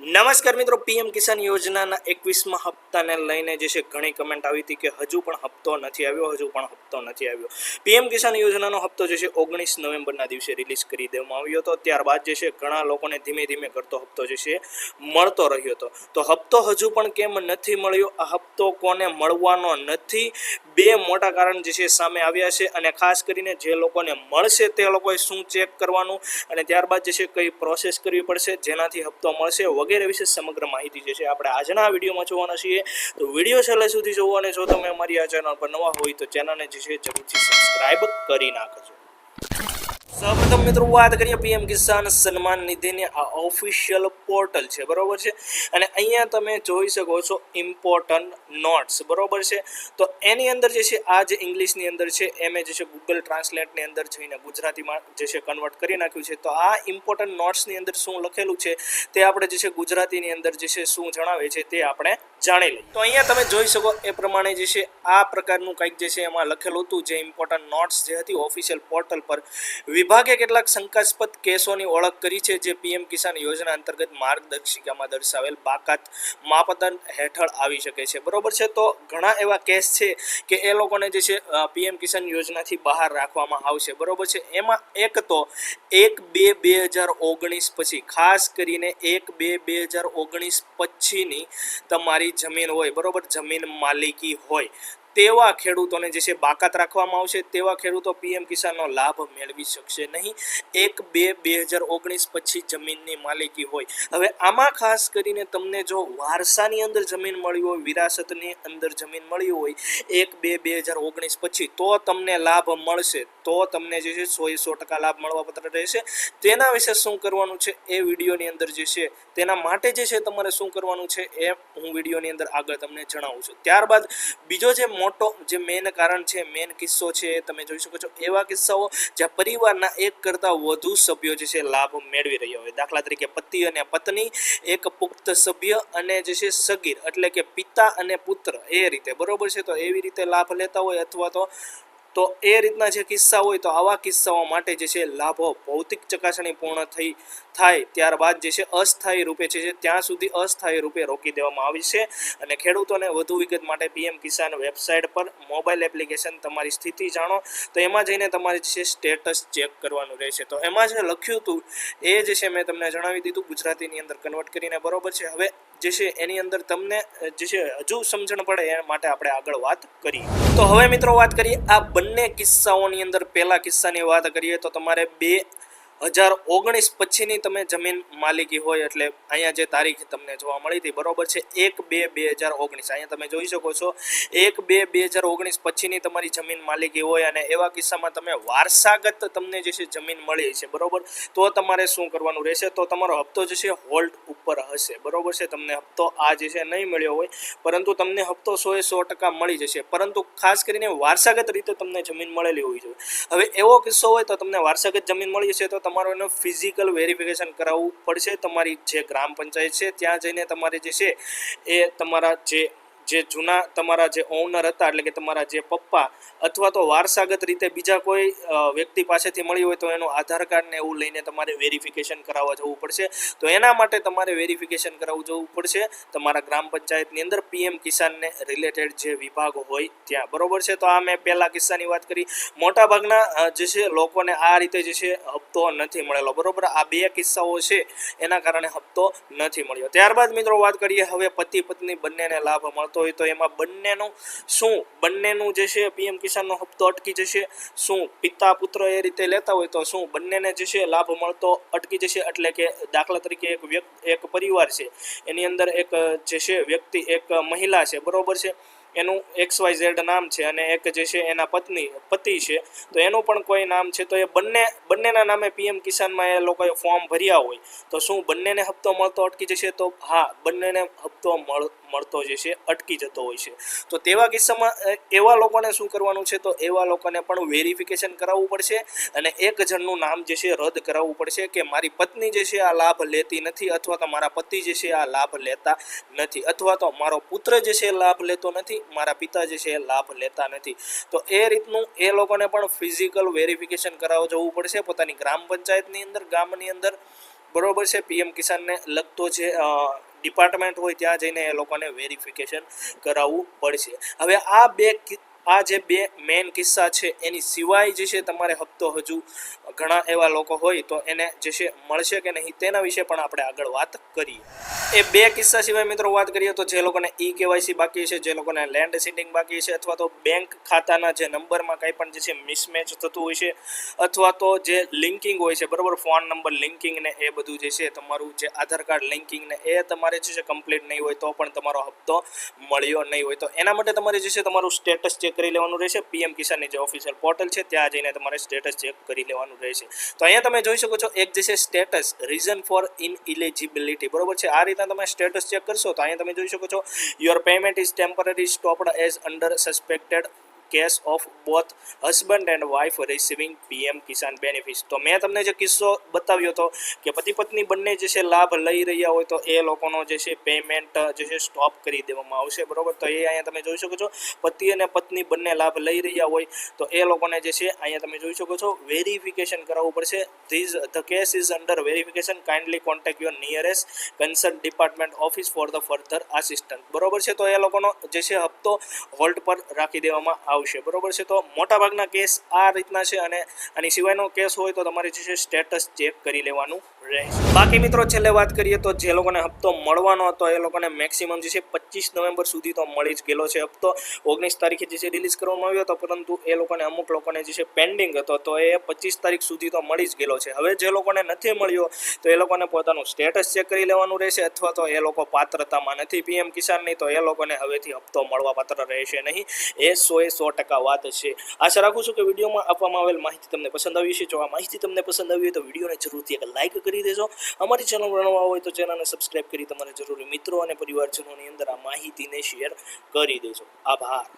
નમસ્કાર મિત્રો, પીએમ કિસાન યોજનાના એકવીસમાં હપ્તાને લઈને જે છે ઘણી કમેન્ટ આવી હતી કે હજુ પણ હપ્તો નથી આવ્યો, હજુ પણ હપ્તો નથી આવ્યો. પીએમ કિસાન યોજનાનો હપ્તો જે છે ઓગણીસ નવેમ્બરના દિવસે રિલીઝ કરી દેવામાં આવ્યો હતો. ત્યારબાદ જે છે ઘણા લોકોને ધીમે ધીમે કરતો હપ્તો જે છે મળતો રહ્યો હતો. તો હપ્તો હજુ પણ કેમ નથી મળ્યો? આ હપ્તો કોને મળવાનો નથી? બે મોટા કારણ જે છે સામે આવ્યા છે અને ખાસ કરીને જે લોકોને મળશે તે લોકોએ શું ચેક કરવાનું? અને ત્યારબાદ જે છે કઈ પ્રોસેસ કરવી પડશે? જેનાથી હપ્તો મળશે? વગેરે વિશે સમગ્ર માહિતી જે છે આપણે આજના વિડીયોમાં જોવાના છીએ. તો વીડિયો છેલ્લે સુધી જોવો અને જો તમે અમારી આ ચેનલ પર નવા હોય તો ચેનલને જે છે જરૂરથી સબસ્ક્રાઈબ કરી નાખજો. સૌપ્રથમ મિત્રો વાત કરીએ પીએમ કિસાન સન્માન નિધિની. આ ઓફિશિયલ પોર્ટલ છે, બરોબર છે? અને અહીંયા તમે જોઈ શકો છો ઇમ્પોર્ટન્ટ નોટ્સ બરોબર છે? તો એની અંદર જે છે, આ જે ઇંગ્લિશની અંદર છે એ જે છે ગૂગલ ટ્રાન્સલેટની અંદર જઈને ગુજરાતીમાં જે છે કન્વર્ટ કરી નાખ્યું છે. તો આ ઇમ્પોર્ટન્ટ નોટ્સની અંદર શું લખેલું છે, તે આપણે જે છે, ગુજરાતીની અંદર જે છે, શું જણાવે છે, તે આપણે જાણી લઈએ. તો અહીંયા તમે જોઈ શકો, એ પ્રમાણે જે છે, આ પ્રકારનું કંઈક જે છે, એમાં લખેલું હતું, જે ઇમ્પોર્ટન્ટ નોટ્સ જે હતી ઓફિશિયલ પોર્ટલ પર વિભાગે કેટલાક શંકાસ્પદ કેસોની ઓળખ કરી છે, જે પીએમ કિસાન યોજના અંતર્ગત માર્ગદર્શિકામાં દર્શાવેલ બાકાત માપદંડ હેઠળ આવી શકે છે. બરોબર છે? તો ઘણા એવા કેસ છે કે એ લોકોને જે છે પીએમ કિસાન યોજનાથી બહાર રાખવામાં આવશે. બરોબર છે? એમાં એક તો એક બે બે હજાર ઓગણીસ પછી, ખાસ કરીને એક બે બે હજાર ઓગણીસ પછીની તમારી જમીન હોય, બરોબર? જમીન માલિકી હોય. તેવા ખેડૂતોને જે છે બાકાત રાખવામાં આવશે, તેવા ખેડૂતો પીએમ કિસાનનો લાભ મેળવી શકશે નહીં. એક બે બે હજાર ઓગણીસ પછી જમીનની માલિકી હોય. હવે આમાં ખાસ કરીને તમને જો વારસાની અંદર જમીન મળી હોય, વિરાસતની અંદર જમીન મળી હોય, એક બે બે હજાર ઓગણીસ પછી તો તમને લાભ મળશે. તો તમને જે છે સો સો ટકા લાભ મળવા પત્ર રહેશે. તેના વિશે શું કરવાનું છે એ વિડીયોની અંદર જે છે તેના માટે જે છે તમારે શું કરવાનું છે એ હું વિડીયોની અંદર આગળ તમને જણાવું છું. ત્યારબાદ બીજો જે મોટો જે મેન કારણ છે મેન કિસ્સો છે, તમે જોઈ શકો છો. એવા કિસ્સાઓ જ્યાં પરિવારના એક કરતાં વધુ સભ્યો જે છે, લાભ મેળવી રહ્યા હોય. દાખલા તરીકે પતિ અને પત્ની, એક પુખ્ત સભ્ય અને જે છે, સગીર. એટલે કે પિતા અને પુત્ર એ રીતે. બરોબર છે? તો એવી રીતે લાભ લેતા હોય અથવા તો તો એ રીતના જે કિસ્સા હોય તો આવા કિસ્સાઓ માટે જે છે લાભો ભૌતિક ચકાસણી પૂર્ણ થઈ થાય ત્યારબાદ જે છે અસ્થાયી રૂપે છે ત્યાં સુધી અસ્થાયી રૂપે રોકી દેવામાં આવી છે. અને ખેડૂતોને વધુ વિગત માટે પીએમ કિસાન વેબસાઇટ પર મોબાઈલ એપ્લિકેશન તમારી સ્થિતિ જાણો. તો એમાં જઈને તમારે જે છે સ્ટેટસ ચેક કરવાનું રહેશે. તો એમાં જે લખ્યું હતું એ જે છે મેં તમને જણાવી દીધું ગુજરાતીની અંદર કન્વર્ટ કરીને બરોબર છે. હવે જે છે એની અંદર તમને જે છે હજુ સમજણ પડે એ માટે આપણે આગળ વાત કરીએ તો હવે મિત્રો વાત કરીએ આ બંને કિસ્સાઓની અંદર પહેલા કિસ્સાની વાત કરીએ તો તમારે બે હજાર ઓગણીસ પછીની તમે જમીન માલિકી હોય એટલે અહીંયા જે તારીખ તમને જોવા મળી હતી, બરોબર છે? એક બે બે હજાર ઓગણીસ. અહીંયા તમે જોઈ શકો છો, એક બે બે હજાર ઓગણીસ પછીની તમારી જમીન માલિકી હોય અને એવા કિસ્સામાં તમે વારસાગત તમને જે છે જમીન મળી છે, બરોબર? તો તમારે શું કરવાનું રહેશે? તો તમારો હપ્તો જે છે હોલ્ટ ઉપર હશે, બરોબર છે? તમને હપ્તો આ જે છે નહીં મળ્યો હોય, પરંતુ તમને હપ્તો સો એ સો ટકા મળી જશે. પરંતુ ખાસ કરીને વારસાગત રીતે તમને જમીન મળેલી હોવી જોઈએ હવે એવો કિસ્સો હોય તો તમને વારસાગત જમીન મળી જશે તો તમારે એનું ફિઝિકલ વેરિફિકેશન કરાવવું પડશે. તમારી જે ગ્રામ પંચાયત છે, ત્યાં જઈને તમારે જે છે એ તમારા જે જે જૂના તમારા જે ઓનર હતા, એટલે કે તમારા જે પપ્પા અથવા તો વારસાગત રીતે બીજા કોઈ વ્યક્તિ પાસેથી મળી હોય તો એનું આધાર કાર્ડ ને એવું લઈને તમારે વેરિફિકેશન કરાવવા જવું પડશે. તો એના માટે તમારે વેરિફિકેશન કરાવવું જવું પડશે. તમારા ગ્રામ પંચાયતની અંદર પીએમ કિસાનને રિલેટેડ જે વિભાગો હોય ત્યાં. બરોબર છે? તો આ મેં પહેલા કિસ્સાની વાત કરી. મોટાભાગના જે છે, લોકોને આ રીતે જે છે, હપ્તો નથી મળેલો. બરોબર? આ બે કિસ્સાઓ છે. એના કારણે હપ્તો નથી મળ્યો. ત્યારબાદ મિત્રો વાત કરીએ હવે પતિ પત્ની બંનેને લાભ મળતો હોય તો એમાં બંનેનું શું? બંનેનું જે છે, પીએમ કિસાનનો હપ્તો અટકી જશે. શું? પિતા, પુત્ર એ રીતે લેતા હોય તો શું? બંનેને જે છે, લાભ મળતો અટકી જશે. એટલે કે દાખલા તરીકે એક વ્યક્તિ એક પરિવાર છે. એની અંદર એક, જે છે, વ્યક્તિ, એક મહિલા છે. બરોબર છે? એનું એક્સ વાય ઝેડ નામ છે અને એક જે છે, એના પત્ની, પતિ છે. તો એનું પણ કોઈ નામ છે. તો એ બંને, બંનેના નામે પીએમ કિસાનમાં એ લોકોએ ફોર્મ ભર્યા હોય. તો શું? બંનેને હપ્તો મળતો અટકી જશે? તો હા, બંનેને હપ્તો મળ મળતો જે છે અટકી જતો હોય છે. તો તેવા કિસ્સામાં એવા લોકોને શું કરવાનું છે? તો એવા લોકોને પણ વેરિફિકેશન કરાવવું પડશે અને એક જણનું નામ જે છે રદ કરાવવું પડશે કે મારી પત્ની જે છે આ લાભ લેતી નથી અથવા તો મારા પતિ જે છે આ લાભ લેતા નથી અથવા તો મારો પુત્ર જે છે લાભ લેતો નથી, મારા પિતા જે છે લાભ લેતા નથી. તો એ રીતનું એ લોકોને પણ ફિઝિકલ વેરિફિકેશન કરાવવા જવું પડશે. પોતાની ગ્રામ પંચાયતની અંદર, ગામની અંદર. બરોબર છે? પીએમ કિસાનને લગતો જે ડિપાર્ટમેન્ટ હોય ત્યાં જઈને એ લોકોને વેરિફિકેશન કરાવવું પડશે. હવે આ બે આ જે બે મેઇન કિસ્સા છે, એની સિવાય જે છે તમારે હપ્તો હજુ ઘણા એવા લોકો હોય, તો એને જે છે મળશે કે નહીં, તેના વિશે પણ આપણે આગળ વાત કરીએ. એ બે કિસ્સા સિવાય મિત્રો વાત કરીએ તો જે લોકોને ઈ કેવાયસી બાકી છે, જે લોકોને લેન્ડ સીટિંગ બાકી છે, અથવા તો બેંક ખાતાના જે નંબરમાં કંઈ પણ જે છે મિસમેચ થતું હોય છે, અથવા તો જે લિંકિંગ હોય છે, બરાબર ફોન નંબર લિંકિંગ ને એ બધું જે છે તમારું જે આધાર કાર્ડ લિંકિંગ ને એ તમારે જે છે કમ્પ્લીટ નહીં હોય, તો પણ તમારો હપ્તો મળ્યો નહીં હોય. તો એના માટે તમારે જે છે તમારું સ્ટેટસ ચેક કરી લેવાનું રહેશે. પીએમ કિસાનની જે ઓફિશિયલ પોર્ટલ છે, ત્યાં જઈને તમારે સ્ટેટસ ચેક કરી લેવાનું રહેશે. તો અહીંયા તમે જોઈ શકો છો, એક જે છે status reason for ineligibility બરોબર છે? આ રીતના તમે સ્ટેટસ ચેક કરશો તો અહીંયા તમે જોઈ શકો છો your payment is temporary stopped as under suspected case of both husband and wife receiving PM Kisan benefits તો મેં તમને જે કિસ્સો બતાવ્યો હતો કે પતિ પત્ની બંને જે છે લાભ લઈ રહ્યા હોય તો એ લોકોનો જે છે પેમેન્ટ જે છે સ્ટોપ કરી દેવામાં આવશે. બરોબર? તો એ અહીંયા તમે જોઈ શકો છો, પતિ અને પત્ની બંને લાભ લઈ રહ્યા હોય તો એ લોકોને જે છે અહીંયા તમે જોઈ શકો છો વેરિફિકેશન કરાવવું પડશે. These the case is under verification kindly contact your nearest concern department office for the further assistant બરોબર છે? તો એ લોકોનો જે છે હપ્તો હોલ્ડ પર રાખી દેવામાં આવશે. બરોબર છે? તો મોટાભાગના કેસ આ રીતના છે અને આની સિવાયનો કેસ હોય તો તમારે જે છે સ્ટેટસ ચેક કરી લેવાનું. રહેશે બાકી મિત્રો, છેલ્લે વાત કરીએ તો જે લોકોને હપ્તો મળવાનો હતો, એ લોકોને મેક્સિમમ જે છે પચીસ નવેમ્બર સુધી તો મળી જ ગયેલો છે હપ્તો. ઓગણીસ તારીખે જે છે રિલીઝ કરવામાં આવ્યો હતો, પરંતુ એ લોકોને અમુક લોકોને જે છે પેન્ડિંગ હતો, તો એ પચીસ તારીખ સુધી તો મળી જ ગયેલો છે. હવે જે લોકોને નથી મળ્યો, તો એ લોકોને પોતાનું સ્ટેટસ ચેક કરી લેવાનું રહેશે, અથવા તો એ લોકો પાત્રતામાં નથી. પીએમ કિસાનની તો એ લોકોને હવેથી હપ્તો મળવા પાત્ર રહેશે નહીં. એ સો એ સો ટકા વાત છે. આશા રાખું છું કે વિડીયોમાં આપવામાં આવેલ માહિતી તમને પસંદ આવી છે જો આ માહિતી તમને પસંદ આવી હોય તો વિડીયોને જરૂરથી એક લાઇક કરી દેજો. અમારી ચેનલ રણવા હોય તો ચેનલને સબસ્ક્રાઇબ કરી તમારા જરૂરી મિત્રો અને પરિવારજનોની અંદર આ માહિતીને શેર કરી દેજો. આભાર.